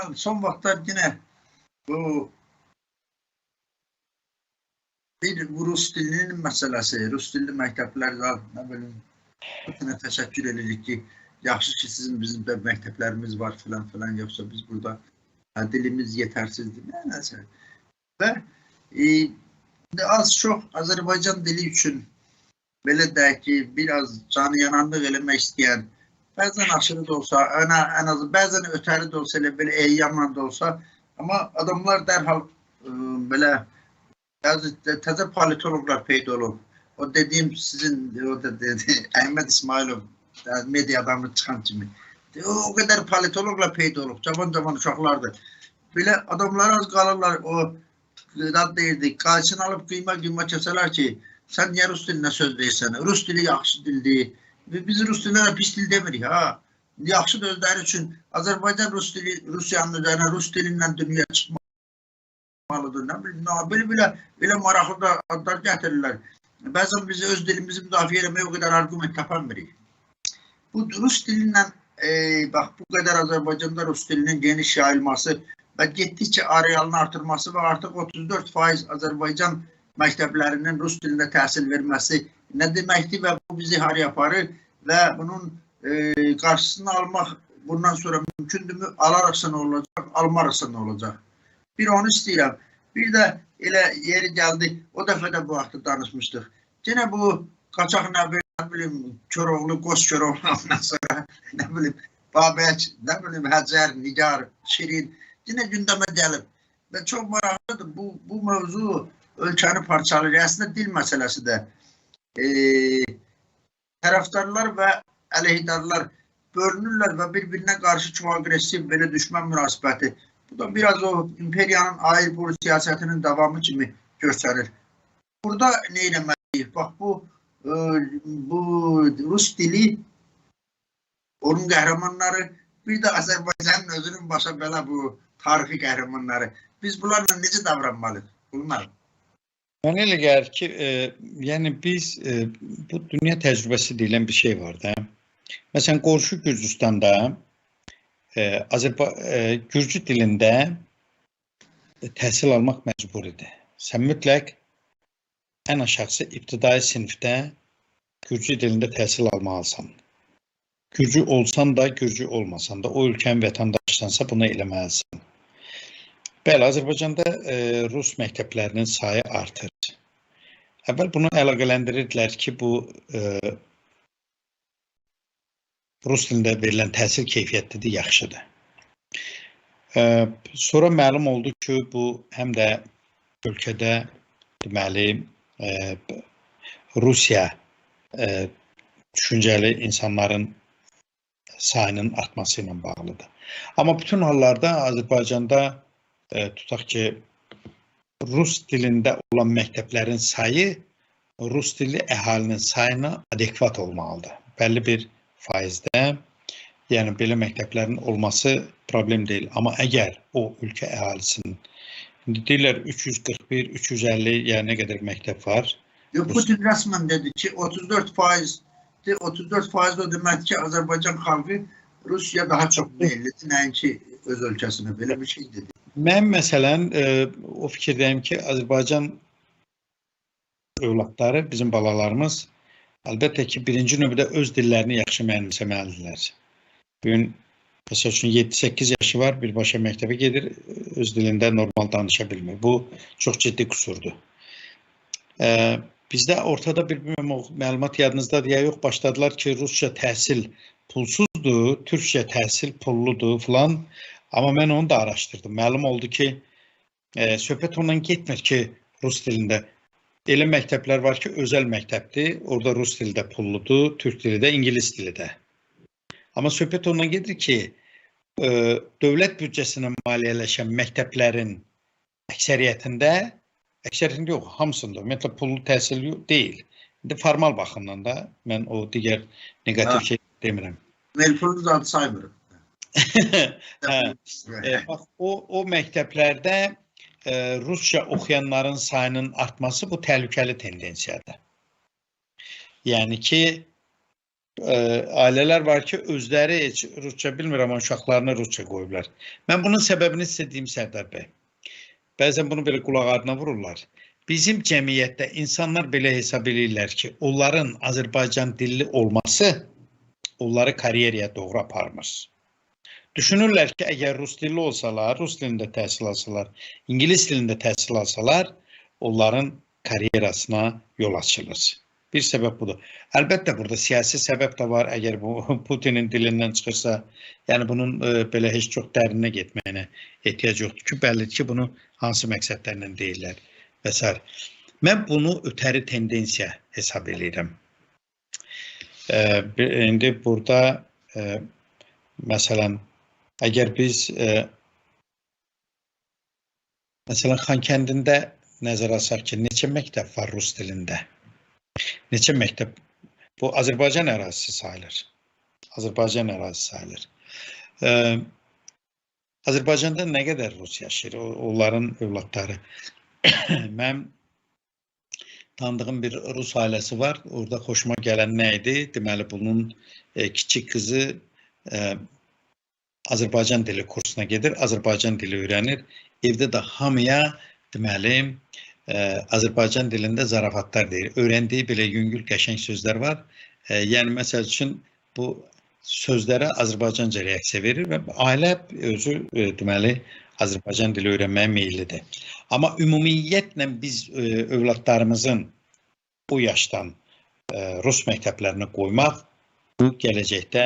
Kemal son vaxtlar yine bu bir bu Rus dilinin meselesi, Rus dilli məktəblərdə nə bilim bütünə təşəkkür edirik ki, yaxşı ki sizin bizim de məktəblərimiz var filan filan yoksa biz burada ha, dilimiz yetersizdir. Ne nəsə. Və e, az çox Azərbaycan dili üçün belə deyək ki, biraz canı yananlıq eləmək istəyən Bəzən aşırı da olsa, ən, ən az bəzən ötəri də olsa, elə belə eyyamla da olsa, amma adamlar dərhal ə, belə bəzi təzə politologlar peyda olub. O dediyim sizin o da dedi Əhməd İsmailov media adamı çıxan kimi. O, qədər politologlar peyda olub. Cavan-cavan uşaqlardır. Belə adamlar az qalırlar o Rad deyirdi, qarşını alıb qıyma-qıyma kəsələr ki, sən niyə rus dilinə söz deyirsən? Rus dili yaxşı dildir. Biz rus dilinə pis dil demirik ha. Yaxşı özləri üçün Azərbaycan rus dili Rusiyanın üzərinə rus dilindən dünyaya çıxmalıdır. Nə bilim, belə belə belə maraqlı da adlar gətirirlər. Bəzən biz öz dilimizi müdafiə etməyə o qədər arqument tapa bilmirik. Bu rus dilindən e, bax bu qədər Azərbaycanda rus dilinin geniş yayılması və getdikcə arealını artırması və artıq 34% Azərbaycan məktəblərinin rus dilində təhsil verməsi nə deməkdir və bu bizi haraya aparır və bunun e, qarşısını almaq bundan sonra mümkündürmü? Alaraqsa nə olacaq, almaraqsa nə olacaq? Bir onu istəyirəm. Bir də elə yeri gəldi, o dəfə də bu vaxtda danışmışdıq. Yenə bu qaçaq nə bilim, Koroğlu, Qoz Koroğlu ondan sonra nə bilim Babək, nə bilim Həcər, Nigar, Şirin yenə gündəmə gəlib. Və çox maraqlıdır bu bu mövzu ölkəni parçalayır. Əslində dil məsələsi də e, tərəfdarlar və əleyhidarlar bölünürlər və bir-birinə qarşı çox aqressiv belə düşmən münasibəti. Bu da biraz o imperiyanın ayrı bu siyasətinin davamı kimi göstərir. Burada nə etməliyik? Bax bu e, bu rus dili onun qəhrəmanları bir də Azərbaycanın özünün başa belə bu tarixi qəhrəmanları. Biz bunlarla necə davranmalıyıq? Bunlar. Mənə elə gəlir ki, e, yəni biz e, bu dünya təcrübəsi deyilən bir şey var da. Məsələn, qonşu Gürcüstanda e, Azərba e, Gürcü dilində e, təhsil almaq məcbur idi. Sən mütləq ən aşağısı ibtidai sinifdə Gürcü dilində təhsil almalısan. Gürcü olsan da, Gürcü olmasan da, o ölkənin vətəndaşsansa bunu eləməlisən. Bəli, Azərbaycanda e, rus məktəblərinin sayı artır. Əvvəl bunu əlaqələndirirdilər ki, bu e, rus dilində verilən təhsil keyfiyyətlidir, yaxşıdır. E, sonra məlum oldu ki, bu həm də ölkədə deməli e, Rusiya e, düşüncəli insanların sayının artması ilə bağlıdır. Amma bütün hallarda Azərbaycanda tutaq ki, rus dilində olan məktəblərin sayı rus dilli əhalinin sayına adekvat olmalıdır. Bəlli bir faizdə, yəni belə məktəblərin olması problem deyil. Amma əgər o ölkə əhalisinin indi deyirlər 341, 350, yəni nə qədər məktəb var. Yo, Putin rəsmən dedi ki 34 faiz 34 faiz o demək ki Azərbaycan xalqı Rusiya daha çox meyillidir, nəinki öz ölkəsinə. Belə bir şey dedi. Mən məsələn e, o fikirdəyim ki, Azərbaycan övladları, bizim balalarımız əlbəttə ki, birinci növbədə öz dillərini yaxşı mənimsəməlidirlər. Bu gün məsəl üçün 7-8 yaşı var, birbaşa məktəbə gedir, öz dilində normal danışa bilmir. Bu çox ciddi qüsurdur. E, bizdə ortada bir bilmirəm məlumat yadınızdadır ya yox, başladılar ki, Rusca təhsil pulsuzdur, Türkçə təhsil pulludur filan. Amma mən onu da araşdırdım. Məlum oldu ki, e, söhbət ondan getmir ki, rus dilində elə məktəblər var ki, özəl məktəbdir. Orada rus dili də pulludur, türk dili də, ingilis dili də. Amma söhbət ondan gedir ki, e, dövlət büdcəsindən maliyyələşən məktəblərin əksəriyyətində, əksəriyyətində yox, hamısında ümumiyyətlə pullu təhsil deyil. İndi formal baxımdan da mən o digər neqativ Ha. şey demirəm. Melpulunu da saymırıq. Hə. E, bax o o məktəblərdə e, rusca oxuyanların sayının artması bu təhlükəli tendensiyadır. Yəni ki e, ailələr var ki, özləri heç rusca bilmir, amma uşaqlarını rusca qoyublar. Mən bunun səbəbini sizə deyim Sərdar bəy. Bəzən bunu belə qulaq ardına vururlar. Bizim cəmiyyətdə insanlar belə hesab edirlər ki, onların Azərbaycan dilli olması onları karyeraya doğru aparmır. Düşünürlər ki, əgər rus dilli olsalar, rus dilində təhsil alsalar, ingilis dilində təhsil alsalar, onların karyerasına yol açılır. Bir səbəb budur. Əlbəttə burada siyasi səbəb də var. Əgər bu Putinin dilindən çıxırsa, yəni bunun e, belə heç çox dərinə getməyinə ehtiyac yoxdur ki, bəllidir ki, bunu hansı məqsədlərlə deyirlər və s. Mən bunu ötəri tendensiya hesab edirəm. E, indi burada e, məsələn əgər biz e, məsələn Xankəndində nəzərə alsaq ki, neçə məktəb var rus dilində? Neçə məktəb? Bu Azərbaycan ərazisi sayılır. Azərbaycan ərazisi sayılır. Ə, Azərbaycanda nə qədər rus yaşayır? Onların övladları. Mən tanıdığım bir rus ailəsi var. Orada xoşuma gələn nə idi? Deməli bunun e, kiçik qızı e, Azərbaycan dili kursuna gedir, Azərbaycan dili öyrənir. Evdə də hamıya deməli ə, Azərbaycan dilində zarafatlar deyir. Öyrəndiyi belə yüngül qəşəng sözlər var. Ə, yəni məsəl üçün bu sözlərə Azərbaycanca reaksiya verir və ailə özü ə, deməli Azərbaycan dili öyrənməyə meyllidir. Amma ümumiyyətlə biz ə, övladlarımızın bu yaşdan ə, rus məktəblərinə qoymaq bu gələcəkdə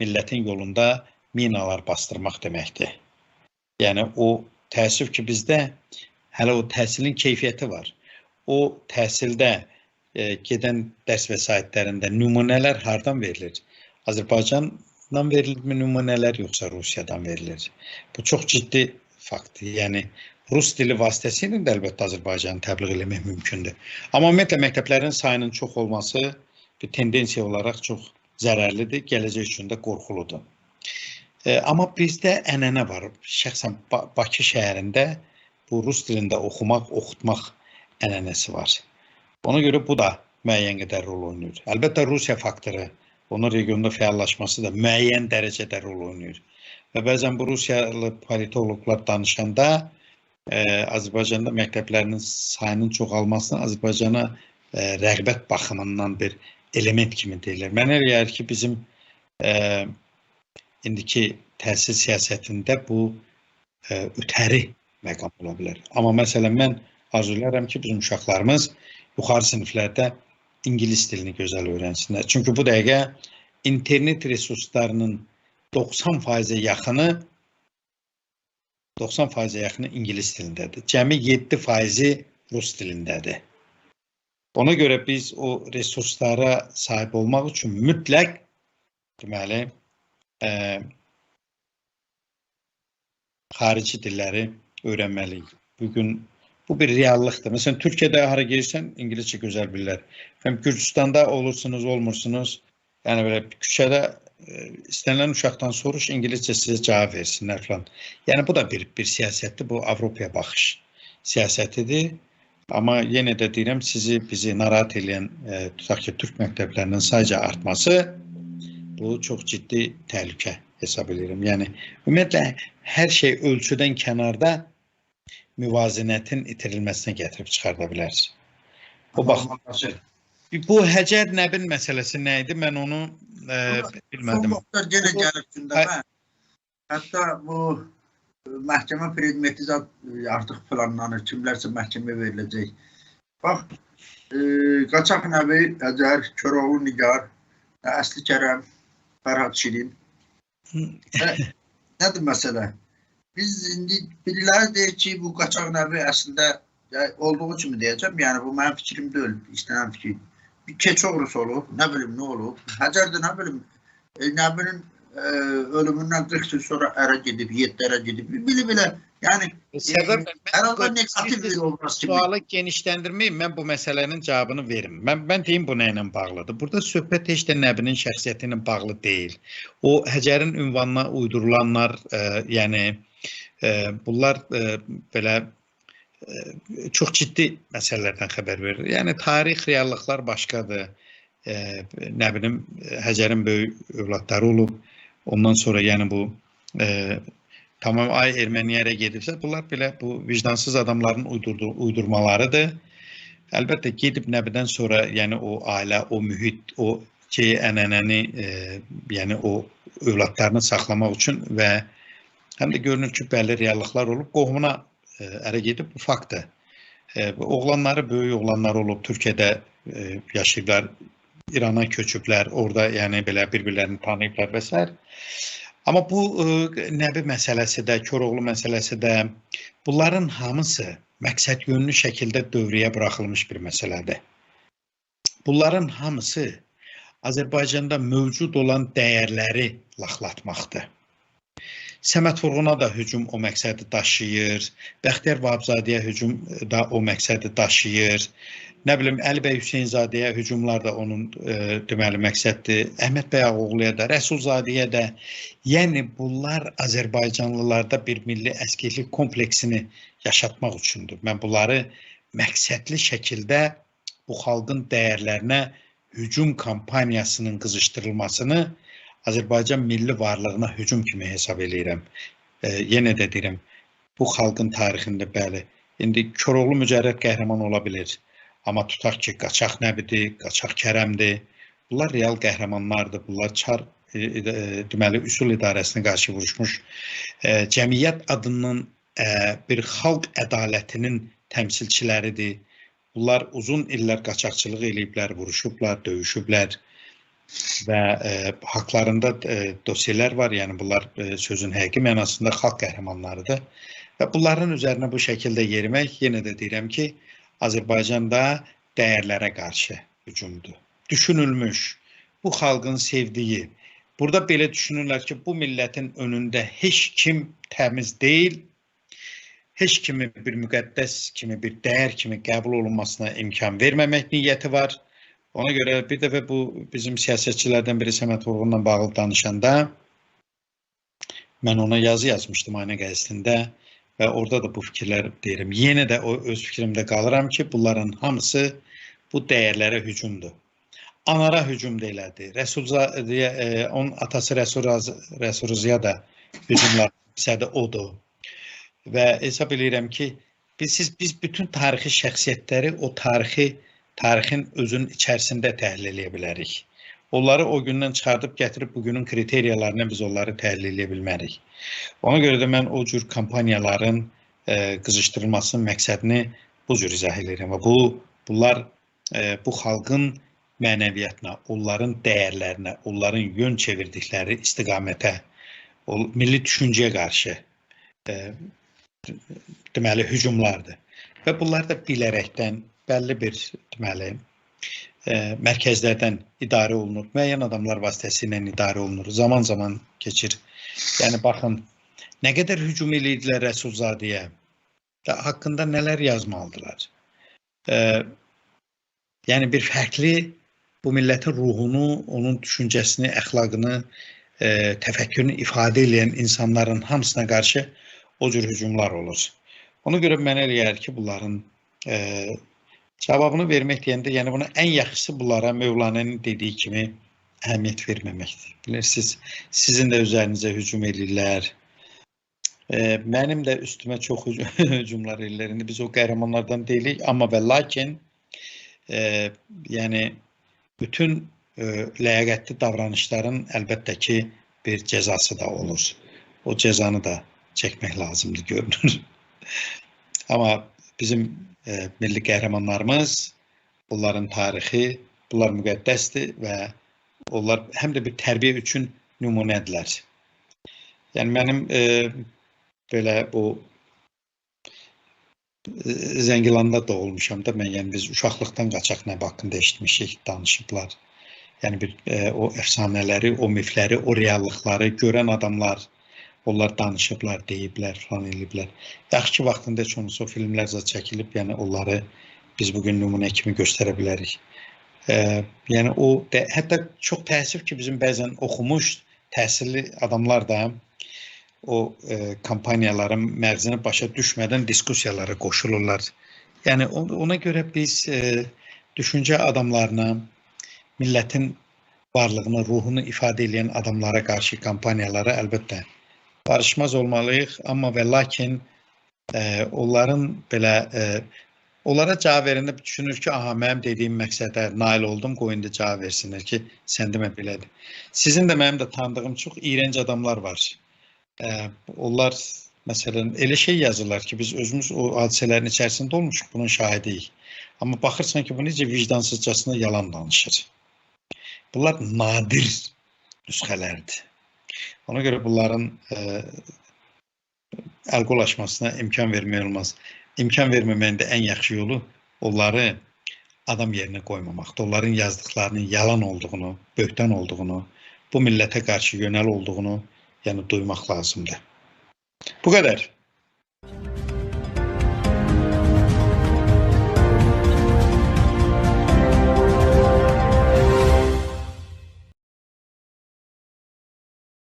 millətin yolunda minalar bastırmaq deməkdir. Yəni o təəssüf ki, bizdə hələ o təhsilin keyfiyyəti var. O təhsildə e, gedən dərs vəsaitlərində nümunələr hardan verilir? Azərbaycandan verilirmi nümunələr yoxsa Rusiyadan verilir? Bu çox ciddi faktdır. Yəni rus dili vasitəsilə də əlbəttə Azərbaycanı təbliğ etmək mümkündür. Amma ümumiyyətlə məktəblərin sayının çox olması bir tendensiya olaraq çox zərərlidir, gələcək üçün də qorxuludur. E, amma bizdə ənənə var. Şəxsən ba Bakı şəhərində bu rus dilində oxumaq, oxutmaq ənənəsi var. Ona görə bu da müəyyən qədər rol oynayır. Əlbəttə Rusiya faktoru, onun regionda fəallaşması da müəyyən dərəcədə rol oynayır. Və bəzən bu Rusiyalı politoloqlar danışanda e, Azərbaycanda məktəblərinin sayının çoxalmasını Azərbaycana e, rəğbət baxımından bir element kimi deyirlər. Mənə elə gəlir ki, bizim e, indiki təhsil siyasətində bu ə, ötəri məqam ola bilər. Amma məsələn mən arzulayıram ki, bizim uşaqlarımız yuxarı siniflərdə ingilis dilini gözəl öyrənsinlər. Çünki bu dəqiqə internet resurslarının 90%-ə yaxını 90%-ə yaxını ingilis dilindədir. Cəmi 7%-i rus dilindədir. Ona görə biz o resurslara sahib olmaq üçün mütləq deməli ə, xarici dilləri öyrənməliyik. Bu gün bu bir reallıqdır. Məsələn, Türkiyədə hara gəlirsən, ingiliscə gözəl bilirlər. Həm Gürcüstanda olursunuz, olmursunuz. Yəni belə küçədə ə, istənilən uşaqdan soruş, ingiliscə sizə cavab versinlər falan. Yəni bu da bir bir siyasətdir, bu Avropaya baxış siyasətidir. Amma yenə də deyirəm, sizi bizi narahat edən ə, tutaq ki, türk məktəblərinin sayca artması bu çox ciddi təhlükə hesab edirəm. Yəni ümumiyyətlə hər şey ölçüdən kənarda müvazinətin itirilməsinə gətirib çıxarda bilər. O bax Normallaşır. bu Həcər Nəbin məsələsi nə idi? Mən onu Son bilmədim. vaxtlar yenə gəlib gündəmə. Hətta bu e, məhkəmə predmeti e, artıq planlanır. Kimlərsə məhkəməyə veriləcək. Bax, e, qaçaq nəvi Əcər, Köroğlu Nigar, e, Əsli Kərəm, Və Nədir məsələ? Biz indi biriləri deyir ki, bu qaçaq nəvi əslində olduğu kimi deyəcəm. Yəni bu mənim fikrim deyil, istənilən fikir. Bir keç oğrusu olub, nə bilim nə olub. Həcər də nə bilim e, Nəbinin e, ölümündən 40 il sonra ərə gedib, 7 ərə gedib. Bilə-bilə. Yəni Səbəb hər halda negativ obraz kimi. sualı genişləndirməyim, mən bu məsələnin cavabını verim. Mən mən deyim bu nə ilə bağlıdır. Burada söhbət heç də Nəbinin şəxsiyyəti ilə bağlı deyil. O Həcərin ünvanına uydurulanlar, ə, yəni ə, bunlar ə, belə ə, çox ciddi məsələlərdən xəbər verir. Yəni tarix, reallıqlar başqadır. e, nə bilim Həcərin böyük övladları olub. Ondan sonra yəni bu e, tamam ay Erməniyərə gedibsə, bunlar belə bu vicdansız adamların uydurduğu uydurmalarıdır. Əlbəttə gedib nəbədən sonra, yəni o ailə, o mühit, o ki ənənəni, e, yəni o övladlarını saxlamaq üçün və həm də görünür ki, bəlli reallıqlar olub, qohumuna e, ərə gedib bu faktdır. E, oğlanları, böyük oğlanlar olub Türkiyədə e, yaşayıblar, İrana köçüblər, orada yəni belə bir-birlərini tanıyıblar və s. Amma bu e, Nəbi məsələsi də, Koroğlu məsələsi də bunların hamısı məqsəd yönlü şəkildə dövrəyə buraxılmış bir məsələdir. Bunların hamısı Azərbaycanda mövcud olan dəyərləri laxlatmaqdır. Səməd Vurğuna da hücum o məqsədi daşıyır. Bəxtiyar Vahabzadəyə hücum da o məqsədi daşıyır. Nə bilim Əli bəy Hüseynzadəyə hücumlar da onun e, deməli məqsəddir. Əhməd bəy Ağoğluya da, Rəsulzadəyə də. Yəni bunlar Azərbaycanlılarda bir milli əskiklik kompleksini yaşatmaq üçündür. Mən bunları məqsədli şəkildə bu xalqın dəyərlərinə hücum kampaniyasının qızışdırılmasını Azərbaycan milli varlığına hücum kimi hesab eləyirəm. E, yenə də deyirəm, bu xalqın tarixində bəli, indi Koroğlu mücərrəd qəhrəman ola bilər. Amma tutaq ki, qaçaq Nəbidir, qaçaq Kərəmdir. Bunlar real qəhrəmanlardır. Bunlar çar e, e, deməli üsul idarəsinə qarşı vuruşmuş e, cəmiyyət adının e, bir xalq ədalətinin təmsilçiləridir. Bunlar uzun illər qaçaqçılıq eləyiblər, vuruşublar, döyüşüblər və e, haqlarında e, dosiyələr var. Yəni bunlar e, sözün həqiqi mənasında xalq qəhrəmanlarıdır. Və bunların üzərinə bu şəkildə yerimək yenə də deyirəm ki, Azərbaycanda dəyərlərə qarşı hücumdur. Düşünülmüş, bu xalqın sevdiyi. Burada belə düşünürlər ki, bu millətin önündə heç kim təmiz deyil, heç kimi bir müqəddəs kimi, bir dəyər kimi qəbul olunmasına imkan verməmək niyyəti var. Ona görə bir dəfə bu bizim siyasətçilərdən biri Səməd Vurğunla bağlı danışanda mən ona yazı yazmışdım aynə qəzetində və orada da bu fikirlər deyirəm. Yenə də o öz fikrimdə qalıram ki, bunların hamısı bu dəyərlərə hücumdur. Anara hücum deyilədi. Rəsulzadəyə e, onun atası Rəsul Rəsulziya da hücumlar sədə odur. Və hesab eləyirəm ki, biz siz biz bütün tarixi şəxsiyyətləri o tarixi tarixin özünün içərisində təhlil edə bilərik. Onları o gündən çıxardıb gətirib bugünün kriteriyalarına biz onları təhlil edə bilmərik. Ona görə də mən o cür kampaniyaların e, qızışdırılmasının məqsədini bu cür izah edirəm və bu bunlar e, bu xalqın mənəviyyatına, onların dəyərlərinə, onların yön çevirdikləri istiqamətə, o milli düşüncəyə qarşı e, deməli hücumlardır. Və bunlar da bilərəkdən bəlli bir deməli mərkəzlərdən idarə olunur. Müəyyən adamlar vasitəsilə idarə olunur. Zaman-zaman keçir. Yəni baxın, nə qədər hücum eləyirdilər Rəsulzadəyə haqqında nələr yazmalıdılar. Ə, yəni bir fərqli bu millətin ruhunu, onun düşüncəsini, əxlaqını, ə, təfəkkürünü ifadə edən insanların hamısına qarşı o cür hücumlar olur. Ona görə mənə elə gəlir ki, bunların ə, Cavabını vermək deyəndə, yəni buna ən yaxşısı bunlara Mövlanənin dediyi kimi əhəmiyyət verməməkdir. Bilirsiniz, sizin də üzərinizə hücum edirlər. E, mənim də üstümə çox hücumlar edirlər. İndi biz o qəhrəmanlardan deyilik, amma və lakin e, yəni bütün e, ləyaqətli davranışların əlbəttə ki bir cəzası da olur. O cəzanı da çəkmək lazımdır görünür. amma bizim milli qəhrəmanlarımız, bunların tarixi, bunlar müqəddəsdir və onlar həm də bir tərbiyə üçün nümunədirlər. Yəni mənim e, belə bu e, Zəngilanda doğulmuşam da mən, yəni biz uşaqlıqdan qaçaq nə haqqında eşitmişik, danışıblar. Yəni bir e, o əfsanələri, o mifləri, o reallıqları görən adamlar Onlar danışıblar, deyiblər, falan eləyiblər. Yaxşı ki, vaxtında heç olmasa o filmlər zət çəkilib, yəni onları biz bugün nümunə kimi göstərə bilərik. E, yəni o də, hətta çox təəssüf ki, bizim bəzən oxumuş, təhsilli adamlar da o e, kampaniyaların mərzini başa düşmədən diskussiyalara qoşulurlar. Yəni ona görə biz e, düşüncə adamlarına, millətin varlığını, ruhunu ifadə edən adamlara qarşı kampaniyalara əlbəttə barışmaz olmalıyıq, amma və lakin e, onların belə e, onlara cavab verəndə düşünür ki, aha mənim dediyim məqsədə nail oldum, qoy indi cavab versinlər ki, sən demə belədir. Sizin də mənim də tanıdığım çox iyrənc adamlar var. E, onlar məsələn elə şey yazırlar ki, biz özümüz o hadisələrin içərisində olmuşuq, bunun şahidiyik. Amma baxırsan ki, bu necə vicdansızcasına yalan danışır. Bunlar nadir nüsxələrdir. Ona görə bunların e, əl qolaşmasına imkan vermək olmaz. İmkan verməməyin də ən yaxşı yolu onları adam yerinə qoymamaqdır. Onların yazdıqlarının yalan olduğunu, böhtan olduğunu, bu millətə qarşı yönəl olduğunu yəni duymaq lazımdır. Bu qədər.